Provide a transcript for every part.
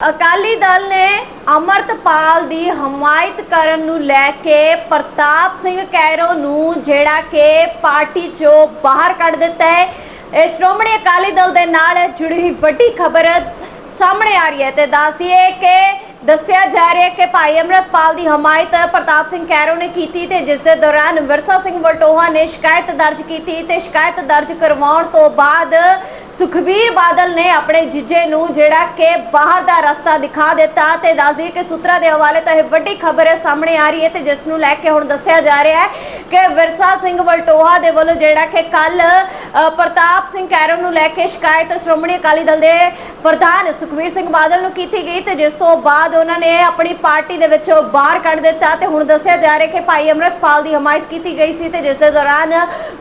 ਅਕਾਲੀ ਦਲ ਨੇ ਅਮਰਤਪਾਲ ਦੀ ਹਮਾਇਤ ਕਰਨ ਨੂੰ ਲੈ ਕੇ ਪ੍ਰਤਾਪ ਸਿੰਘ ਕੈਰੋ ਨੂੰ ਜਿਹੜਾ ਕਿ ਪਾਰਟੀ ਚੋਂ ਬਾਹਰ ਕੱਢ ਦਿੱਤਾ ਹੈ। ਇਹ ਸ਼੍ਰੋਮਣੀ ਅਕਾਲੀ ਦਲ ਦੇ ਨਾਲ ਜੁੜੀ ਹੋਈ ਵੱਡੀ ਖਬਰ ਸਾਹਮਣੇ ਆ ਰਹੀ ਹੈ ਤੇ ਦੱਸਦੀ ਹੈ ਕਿ ਦੱਸਿਆ ਜਾ ਰਿਹਾ ਹੈ ਕਿ ਭਾਈ ਅਮਰਤਪਾਲ ਦੀ ਹਮਾਇਤ ਪ੍ਰਤਾਪ ਸਿੰਘ ਕੈਰੋ ਨੇ ਕੀਤੀ ਤੇ ਜਿਸ ਦੇ ਦੌਰਾਨ ਵਿਰਸਾ ਸਿੰਘ ਵਲਟੋਹਾ ਨੇ ਸ਼ਿਕਾਇਤ ਦਰਜ ਕੀਤੀ ਤੇ ਸ਼ਿਕਾਇਤ ਦਰਜ ਕਰਵਾਉਣ ਤੋਂ ਬਾਅਦ ਸੁਖਬੀਰ ਬਾਦਲ ਨੇ ਆਪਣੇ ਜੀਜੇ ਨੂੰ ਜਿਹੜਾ ਕਿ ਬਾਹਰ ਦਾ ਰਸਤਾ ਦਿਖਾ ਦਿੱਤਾ ਤੇ ਦੱਸ ਦਈਏ ਕਿ ਸੂਤਰਾਂ ਦੇ ਹਵਾਲੇ ਤੋਂ ਇਹ ਵੱਡੀ ਖਬਰ ਸਾਹਮਣੇ ਆ ਰਹੀ ਹੈ ਤੇ ਜਿਸ ਨੂੰ ਲੈ ਕੇ ਹੁਣ ਦੱਸਿਆ ਜਾ ਰਿਹਾ ਹੈ ਕਿ ਵਿਰਸਾ ਸਿੰਘ ਵਲਟੋਹਾ ਦੇ ਵੱਲੋਂ ਜਿਹੜਾ ਕਿ ਕੱਲ ਪ੍ਰਤਾਪ ਸਿੰਘ ਕੈਰੋ ਨੂੰ ਲੈ ਕੇ ਸ਼ਿਕਾਇਤ ਸ਼੍ਰੋਮਣੀ ਅਕਾਲੀ ਦਲ ਦੇ ਪ੍ਰਧਾਨ ਸੁਖਬੀਰ ਸਿੰਘ ਬਾਦਲ ਨੂੰ ਕੀਤੀ ਗਈ ਤੇ ਜਿਸ ਤੋਂ ਬਾਅਦ ਉਹਨਾਂ ਨੇ ਆਪਣੀ ਪਾਰਟੀ ਦੇ ਵਿੱਚੋਂ ਬਾਹਰ ਕੱਢ ਦਿੱਤਾ ਤੇ ਹੁਣ ਦੱਸਿਆ ਜਾ ਰਿਹਾ ਕਿ ਭਾਈ ਅਮਰਤਪਾਲ ਦੀ ਹਮਾਇਤ ਕੀਤੀ ਗਈ ਸੀ ਤੇ ਜਿਸ ਦੇ ਦੌਰਾਨ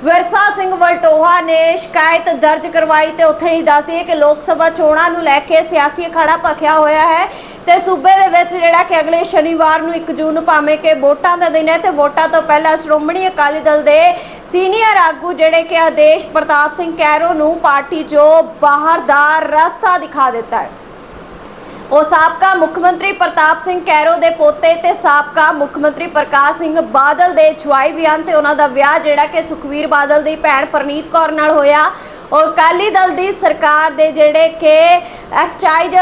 ਵਿਰਸਾ ਸਿੰਘ ਵਲਟੋਹਾ ਨੇ ਸ਼ਿਕਾਇਤ ਦਰਜ ਕਰਵਾਈ ਤੇ ਉੱਥੇ ਹੀ ਦੱਸਦੀ ਹੈ ਕਿ ਲੋਕ ਸਭਾ ਚੋਣਾਂ ਨੂੰ ਲੈ ਕੇ ਸਿਆਸੀ ਅਖਾੜਾ ਭਖਿਆ ਹੋਇਆ ਹੈ ਤੇ ਸੂਬੇ ਦੇ ਵਿੱਚ ਜਿਹੜਾ ਕਿ ਅਗਲੇ ਸ਼ਨੀਵਾਰ ਨੂੰ 1 ਜੂਨ ਭਾਵੇਂ ਕਿ ਵੋਟਾਂ ਦਾ ਦਿਨ ਹੈ ਤੇ ਵੋਟਾਂ ਤੋਂ ਪਹਿਲਾਂ ਸ਼੍ਰੋਮਣੀ ਅਕਾਲੀ ਦਲ ਦੇ ਸੀਨੀਅਰ ਆਗੂ ਜਿਹੜੇ ਕਿ ਆਦੇਸ਼ ਪ੍ਰਤਾਪ ਸਿੰਘ ਕੈਰੋ ਨੂੰ ਪਾਰਟੀ 'ਚੋਂ ਬਾਹਰ ਦਾ ਰਸਤਾ ਦਿਖਾ ਦਿੱਤਾ ਹੈ। ਉਹ ਸਾਬਕਾ ਮੁੱਖ ਮੰਤਰੀ ਪ੍ਰਤਾਪ ਸਿੰਘ ਕੈਰੋ ਦੇ ਪੋਤੇ ਤੇ ਸਾਬਕਾ ਮੁੱਖ ਮੰਤਰੀ ਪ੍ਰਕਾਸ਼ ਸਿੰਘ ਬਾਦਲ ਦੇ ਛੁਆਈ ਵੀ ਹਨ ਤੇ ਉਹਨਾਂ ਦਾ ਵਿਆਹ ਜਿਹੜਾ ਕਿ ਸੁਖਵੀਰ ਬਾਦਲ ਦੀ ਭੈਣ ਪਰਨੀਤ ਕੌਰ ਨਾਲ ਹੋਇਆ। ਉਹ ਅਕਾਲੀ ਦਲ ਦੀ ਸਰਕਾਰ ਦੇ ਜਿਹੜੇ ਕਿ ਐਕਸਾਈਜ਼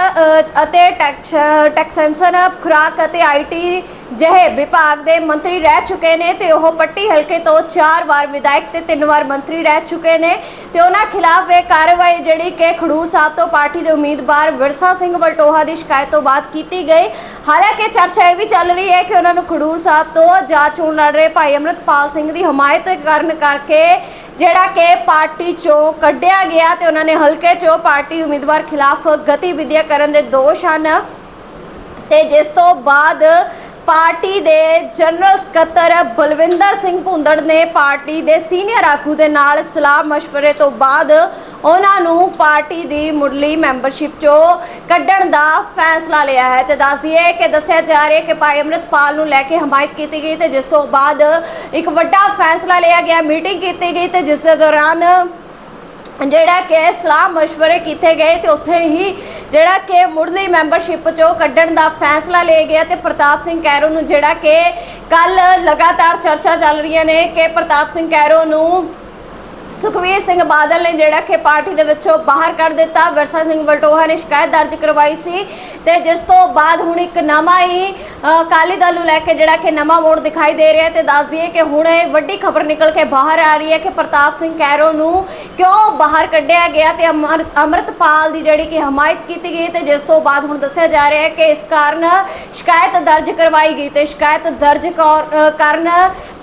ਅਤੇ ਟੈਕਸ ਟੈਕਸੈਂਸ਼ਨ, ਖੁਰਾਕ ਅਤੇ ਆਈਟੀ ਜਿਹੇ ਵਿਭਾਗ ਦੇ ਮੰਤਰੀ ਰਹਿ ਚੁੱਕੇ ਨੇ ਤੇ ਉਹ ਪੱਟੀ ਹਲਕੇ ਤੋਂ 4 ਵਾਰ ਵਿਧਾਇਕ ਤੇ 3 ਵਾਰ ਮੰਤਰੀ ਰਹਿ ਚੁੱਕੇ ਨੇ ਤੇ ਉਹਨਾਂ ਖਿਲਾਫ ਇਹ ਕਾਰਵਾਈ ਜਿਹੜੀ ਕਿ ਖਡੂਰ ਸਾਹਿਬ ਤੋਂ ਪਾਰਟੀ ਦੇ ਉਮੀਦਵਾਰ ਵਿਰਸਾ ਸਿੰਘ ਵਲਟੋਹਾ ਦੀ ਸ਼ਿਕਾਇਤ ਤੋਂ ਬਾਅਦ ਕੀਤੀ ਗਈ। ਹਾਲਾਂਕਿ ਚਰਚਾ ਇਹ ਵੀ ਚੱਲ ਰਹੀ ਹੈ ਕਿ ਉਹਨਾਂ ਨੂੰ ਖਡੂਰ ਸਾਹਿਬ ਤੋਂ ਜਾਂ ਚੋਣ ਲੜ ਰਹੇ ਭਾਈ ਅਮਰਤਪਾਲ ਸਿੰਘ ਦੀ ਹਮਾਇਤ ਕਰਨ ਕਰਕੇ ਜਿਹੜਾ ਕਿ ਪਾਰਟੀ ਚੋਂ ਕੱਢਿਆ ਗਿਆ ਤੇ ਉਹਨਾਂ ਨੇ ਹਲਕੇ ਚੋਂ ਪਾਰਟੀ ਉਮੀਦਵਾਰ ਖਿਲਾਫ ਗਤੀਵਿਧੀਆਂ ਕਰਨ ਦੇ ਦੋਸ਼ ਹਨ। ਤੇ ਜਿਸ ਤੋਂ ਬਾਅਦ ਪਾਰਟੀ ਦੇ ਜਨਰਲ ਸਕੱਤਰ ਬਲਵਿੰਦਰ ਸਿੰਘ ਭੁੰਦੜ ਨੇ ਪਾਰਟੀ ਦੇ ਸੀਨੀਅਰ ਆਗੂ ਦੇ ਨਾਲ ਸਲਾਹ مشਵਰੇ ਤੋਂ ਬਾਅਦ ਉਹਨਾਂ ਨੂੰ ਪਾਰਟੀ ਦੀ ਮੁੱਢਲੀ ਮੈਂਬਰਸ਼ਿਪ ਚੋਂ ਕੱਢਣ ਦਾ ਫੈਸਲਾ ਲਿਆ ਹੈ। ਤੇ ਦੱਸ ਦਈਏ ਕਿ ਦੱਸਿਆ ਜਾ ਰਿਹਾ ਕਿ ਭਾਈ ਅਮਰਿਤਪਾਲ ਨੂੰ ਲੈ ਕੇ ਹਮਾਇਤ ਕੀਤੀ ਗਈ ਤੇ ਜਿਸ ਤੋਂ ਬਾਅਦ ਇੱਕ ਵੱਡਾ ਫੈਸਲਾ ਲਿਆ ਗਿਆ, ਮੀਟਿੰਗ ਕੀਤੀ ਗਈ ਤੇ ਜਿਸ ਦੇ ਦੌਰਾਨ ਜਿਹੜਾ ਕਿ ਸਲਾਹ مشਵਰੇ ਕੀਤੇ ਗਏ ਤੇ ਉੱਥੇ ਹੀ ਜਿਹੜਾ ਕਿ ਮੁੱਢਲੀ ਮੈਂਬਰਸ਼ਿਪ ਚੋਂ ਕੱਢਣ ਦਾ ਫੈਸਲਾ ਲਿਆ ਗਿਆ ਤੇ ਪ੍ਰਤਾਪ ਸਿੰਘ ਕੈਰੋ ਨੂੰ ਜਿਹੜਾ ਕਿ ਕੱਲ ਲਗਾਤਾਰ ਚਰਚਾ ਚੱਲ ਰਹੀਆਂ ਨੇ ਕਿ ਪ੍ਰਤਾਪ ਸਿੰਘ ਕੈਰੋ ਨੂੰ ਸੁਖਵੀਰ ਸਿੰਘ ਬਾਦਲ ਨੇ ਜਿਹੜਾ ਕਿ ਪਾਰਟੀ ਦੇ ਵਿੱਚੋਂ ਬਾਹਰ ਕੱਢ ਦਿੱਤਾ। ਵਿਰਸਾ ਸਿੰਘ ਵਲਟੋਹਾ ਨੇ ਸ਼ਿਕਾਇਤ ਦਰਜ ਕਰਵਾਈ ਸੀ ਤੇ ਜਿਸ ਤੋਂ ਬਾਅਦ ਹੁਣ ਇੱਕ ਨਵਾਂ ਹੀ ਅ, ਅਕਾਲੀ ਦਲ ਨੂੰ ਲੈ ਕੇ ਜਿਹੜਾ ਕਿ ਨਵਾਂ ਮੋੜ ਦਿਖਾਈ ਦੇ ਰਿਹਾ ਤੇ ਦੱਸ ਦਈਏ ਕਿ ਹੁਣ ਇਹ ਵੱਡੀ ਖਬਰ ਨਿਕਲ ਕੇ ਬਾਹਰ ਆ ਰਹੀ ਹੈ ਕਿ ਪ੍ਰਤਾਪ ਸਿੰਘ ਕੈਰੋ ਨੂੰ ਕਿਉਂ ਬਾਹਰ ਕੱਢਿਆ ਗਿਆ ਤੇ ਅਮਰ- ਅਮਰਤਪਾਲ ਦੀ ਜਿਹੜੀ ਕਿ ਹਮਾਇਤ ਕੀਤੀ ਗਈ ਤੇ ਜਿਸ ਤੋਂ ਬਾਅਦ ਹੁਣ ਦੱਸਿਆ ਜਾ ਰਿਹਾ ਹੈ ਕਿ ਇਸ ਕਾਰਨ ਸ਼ਿਕਾਇਤ ਦਰਜ ਕਰਵਾਈ ਗਈ ਤੇ ਸ਼ਿਕਾਇਤ ਦਰਜ ਕੌਰ- ਕਰਨ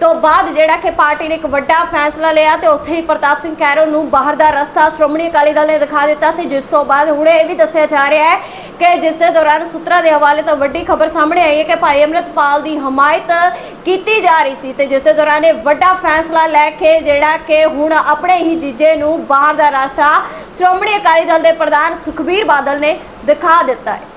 ਤੋਂ ਬਾਅਦ ਜਿਹੜਾ ਕਿ ਪਾਰਟੀ ਨੇ ਇੱਕ ਵੱਡਾ ਫੈਸਲਾ ਲਿਆ ਤੇ ਉੱਥੇ ਹੀ ਪ੍ਰਤਾਪ ਸਿੰਘ ਕੈਰੋ ਨੂੰ ਬਾਹਰ ਦਾ ਰਸਤਾ ਸ਼੍ਰੋਮਣੀ ਅਕਾਲੀ ਦਲ ਨੇ ਦਿਖਾ ਦਿੱਤਾ ਤੇ ਜਿਸ ਤੋਂ ਬਾਅਦ ਹੁਣ ਇਹ ਵੀ ਦੱਸਿਆ ਜਾ ਰਿਹਾ ਹੈ ਕਿ ਜਿਸ ਦੇ ਦੌਰਾਨ ਸੂਤਰਾਂ ਦੇ ਹਵਾਲੇ ਤੋਂ ਵੱਡੀ ਖਬਰ ਸਾਹਮਣੇ ਆਈ ਹੈ ਕਿ ਭਾਈ ਅਮਰਤਪਾਲ ਦੀ ਹਮਾਇਤ ਕੀਤੀ ਜਾ ਰਹੀ ਸੀ ਤੇ ਜਿਸ ਦੇ ਦੌਰਾਨ ਇਹ ਵੱਡਾ ਫੈਸਲਾ ਲੈ ਕੇ ਜਿਹੜਾ ਕਿ ਹੁਣ ਆਪਣੇ ਹੀ ਜੀਜੇ ਨੂੰ ਬਾਹਰ ਦਾ ਰਸਤਾ ਸ਼੍ਰੋਮਣੀ ਅਕਾਲੀ ਦਲ ਦੇ ਪ੍ਰਧਾਨ ਸੁਖਬੀਰ ਬਾਦਲ ਨੇ ਦਿਖਾ ਦਿੱਤਾ ਹੈ।